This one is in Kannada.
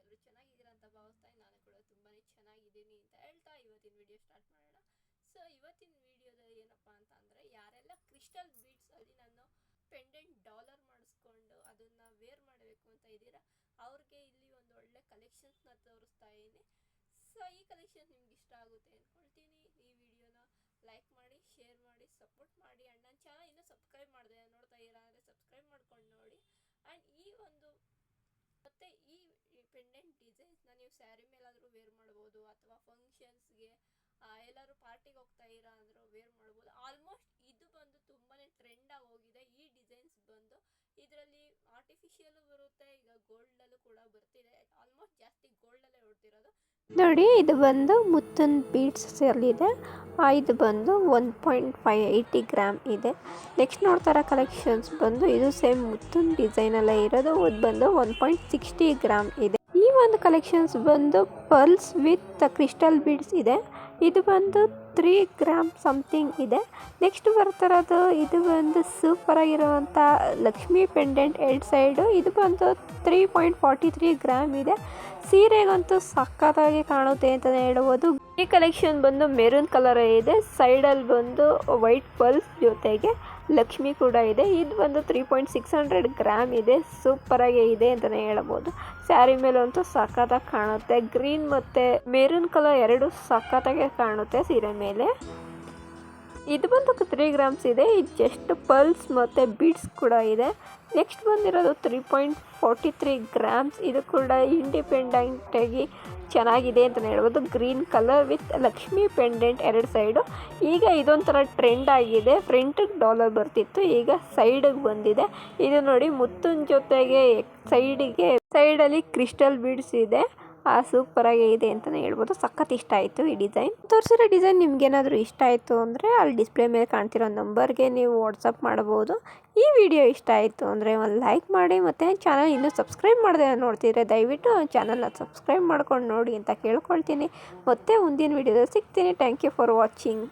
ಎಲ್ಲರೂ ಚೆನ್ನಾಗಿದ್ದೀರಾ ಅಂತ ಭಾವಿಸ್ತಾ ನಾನು ಕೂಡ ತುಂಬಾ ಚೆನ್ನಾಗಿದ್ದೀನಿ ಅಂತ ಹೇಳ್ತಾ ಇವತ್ತಿನ ವಿಡಿಯೋ ಸ್ಟಾರ್ಟ್ ಮಾಡೋಣ. ಸೊ ಇವತ್ತಿನ ವಿಡಿಯೋದಲ್ಲಿ ಏನಪ್ಪ ಅಂತ ಅಂದರೆ, ಯಾರೆಲ್ಲ ಕ್ರಿಸ್ಟಲ್ ಬೀಡ್ಸಲ್ಲಿ ನಾನು ಪೆಂಡೆಂಟ್ ಡಾಲರ್ ಮಾಡಿಸ್ಕೊಂಡು ಅದನ್ನು ವೇರ್ ಮಾಡಬೇಕು ಅಂತ ಇದ್ದೀರಾ, ಅವ್ರಿಗೆ ಇಲ್ಲಿ ಒಂದು ಒಳ್ಳೆ ಕಲೆಕ್ಷನ್ಸ್ನ ತೋರಿಸ್ತಾ ಇದ್ದೀನಿ. ಸೊ ಈ ಕಲೆಕ್ಷನ್ ನಿಮ್ಗೆ ಇಷ್ಟ ಆಗುತ್ತೆ ಅಂದ್ಕೊಳ್ತೀನಿ ಈ ವಿಡಿಯೋನ ಲೈಕ್ ಮಾಡಿ ಶೇರ್ ಮಾಡಿ ಸಪೋರ್ಟ್ ಮಾಡಿ. ಆ್ಯಂಡ್ ನನ್ನ ಚಾನಲ್ ಇನ್ನೂ ಸಬ್ಸ್ಕ್ರೈಬ್ ಮಾಡಿದೆ ನೋಡ್ತಾ ಇದ್ದೀರಾ ಅಂದರೆ ಸಬ್ಸ್ಕ್ರೈಬ್ ಮಾಡ್ಕೊಂಡು ನೋಡಿ. ಆ್ಯಂಡ್ ಈ ಒಂದು ಪೆಂಡೆಂಟ್ ಡಿಸೈನ್ಸ್ನ ನೀವು ಸ್ಯಾರಿ ಮೇಲಾದರೂ ವೇರ್ ಮಾಡ್ಬೋದು ಅಥವಾ ಫಂಕ್ಷನ್ಸ್ಗೆ ಎಲ್ಲರೂ ಪಾರ್ಟಿಗೆ ಹೋಗ್ತಾ ಇರೋ ಅಂದರೂ ವೇರ್ ಮಾಡ್ಬೋದು. ಆಲ್ಮೋಸ್ಟ್ ಇದು ಬಂದು ತುಂಬಾ ಟ್ರೆಂಡ್ ಆಗಿ ಹೋಗಿದೆ. ಈ ಡಿಸೈನ್ಸ್ ಬಂದು ಇದರಲ್ಲಿ ಆರ್ಟಿಫಿಷಿಯಲು ಬರುತ್ತೆ ಈಗ ಗೋಲ್ಡಲ್ಲೂ ಕೂಡ ಬರ್ತಿದೆ. ಆಲ್ಮೋಸ್ಟ್ ಜಾಸ್ತಿ ಗೋಲ್ಡಲ್ಲೇ ಹೊಡ್ತಿರೋದು ನೋಡಿ ಇದು ಬಂದು ಮುತ್ತನ್ ಆ, ಇದು ಬಂದು one point five eighty gram ಇದೆ. ನೆಕ್ಸ್ಟ್ ನೋಡ್ತಾರ ಕಲೆಕ್ಷನ್ಸ್ ಬಂದು ಇದು ಸೇಮ್ ಮುತ್ತನ್ ಡಿಸೈನಲ್ಲೇ ಇರೋದು. ಇದು ಬಂದು ಒನ್ ಪಾಯಿಂಟ್ ಸಿಕ್ಸ್ಟಿ ಗ್ರಾಮ್ ಇದೆ. ಒಂದು ಕಲೆಕ್ಷನ್ಸ್ ಬಂದು ಪರ್ಲ್ಸ್ ವಿತ್ ಕ್ರಿಸ್ಟಲ್ ಬೀಡ್ಸ್ ಇದೆ. ಇದು ಬಂದು ತ್ರೀ ಗ್ರಾಮ್ ಸಮಥಿಂಗ್ ಇದೆ. ನೆಕ್ಸ್ಟ್ ಬರ್ತಿರೋದು ಇದು ಬಂದು ಸೂಪರ್ ಆಗಿರುವಂಥ ಲಕ್ಷ್ಮಿ ಪೆಂಡೆಂಟ್ ಎರಡು ಸೈಡು ಇದು ಬಂದು three point forty three gram ಇದೆ. ಸೀರೆಗಂತೂ ಸಖತ್ತಾಗಿ ಕಾಣುತ್ತೆ ಅಂತಲೇ ಹೇಳ್ಬೋದು. ಈ ಕಲೆಕ್ಷನ್ ಬಂದು ಮೆರೂನ್ ಕಲರ್ ಇದೆ. ಸೈಡಲ್ಲಿ ಬಂದು ವೈಟ್ ಪಲ್ಸ್ ಜೊತೆಗೆ ಲಕ್ಷ್ಮಿ ಕೂಡ ಇದೆ. ಇದು ಬಂದು three point six hundred gram ಇದೆ. ಸೂಪರಾಗಿ ಇದೆ ಅಂತಲೇ ಹೇಳ್ಬೋದು. ಸ್ಯಾರಿ ಮೇಲಂತೂ ಸಖತ್ತಾಗಿ ಕಾಣುತ್ತೆ. ಗ್ರೀನ್ ಮತ್ತು ಮೆರೂನ್ ಕಲರ್ ಎರಡು ಸಖತ್ತಾಗಿ ಕಾಣುತ್ತೆ ಸೀರೆ ಮೇಲೆ. ಇದು ಬಂದು ತ್ರೀ ಗ್ರಾಮ್ಸ್ ಇದೆ. ಇದು ಜಸ್ಟ್ ಪಲ್ಸ್ ಮತ್ತು ಬೀಡ್ಸ್ ಕೂಡ ಇದೆ. ನೆಕ್ಸ್ಟ್ ಬಂದಿರೋದು three point forty three grams ಇದು ಕೂಡ ಇಂಡಿಪೆಂಡೆಂಟಾಗಿ ಚೆನ್ನಾಗಿದೆ ಅಂತಲೇ ಹೇಳ್ಬೋದು. Green colour with Lakshmi pendant ಎರಡು ಸೈಡು ಈಗ ಇದೊಂಥರ ಟ್ರೆಂಡ್ ಆಗಿದೆ. ಫ್ರಂಟಿಗೆ ಡಾಲರ್ ಬರ್ತಿತ್ತು. ಈಗ ಸೈಡಿಗೆ ಬಂದಿದೆ. ಇದು ನೋಡಿ ಮುತ್ತಿನ ಜೊತೆಗೆ ಸೈಡಿಗೆ ಸೈಡಲ್ಲಿ ಕ್ರಿಸ್ಟಲ್ ಬೀಡ್ಸ್ ಇದೆ. ಆ ಸೂಪರಾಗಿ ಇದೆ ಅಂತಲೇ ಹೇಳ್ಬೋದು. ಸಖತ್ ಇಷ್ಟ ಆಯಿತು ಈ ಡಿಸೈನ್ ತೋರಿಸಿರೋ ಡಿಸೈನ್ ನಿಮ್ಗೇನಾದರೂ ಇಷ್ಟ ಆಯಿತು ಅಂದರೆ ಅಲ್ಲಿ ಡಿಸ್ಪ್ಲೇ ಮೇಲೆ ಕಾಣ್ತಿರೋ ನಂಬರ್ಗೆ ನೀವು ವಾಟ್ಸಪ್ ಮಾಡ್ಬೋದು ಈ ವಿಡಿಯೋ ಇಷ್ಟ ಆಯಿತು ಅಂದರೆ ಒಂದು ಲೈಕ್ ಮಾಡಿ ಮತ್ತು ಚಾನಲ್ ಇನ್ನೂ ಸಬ್ಸ್ಕ್ರೈಬ್ ಮಾಡಿದೆ ನೋಡ್ತಿದ್ರೆ ದಯವಿಟ್ಟು ಚಾನಲ್ನ ಸಬ್ಸ್ಕ್ರೈಬ್ ಮಾಡ್ಕೊಂಡು ನೋಡಿ ಅಂತ ಕೇಳ್ಕೊಳ್ತೀನಿ. ಮತ್ತೆ ಮುಂದಿನ ವಿಡಿಯೋದಲ್ಲಿ ಸಿಗ್ತೀನಿ. Thank you for watching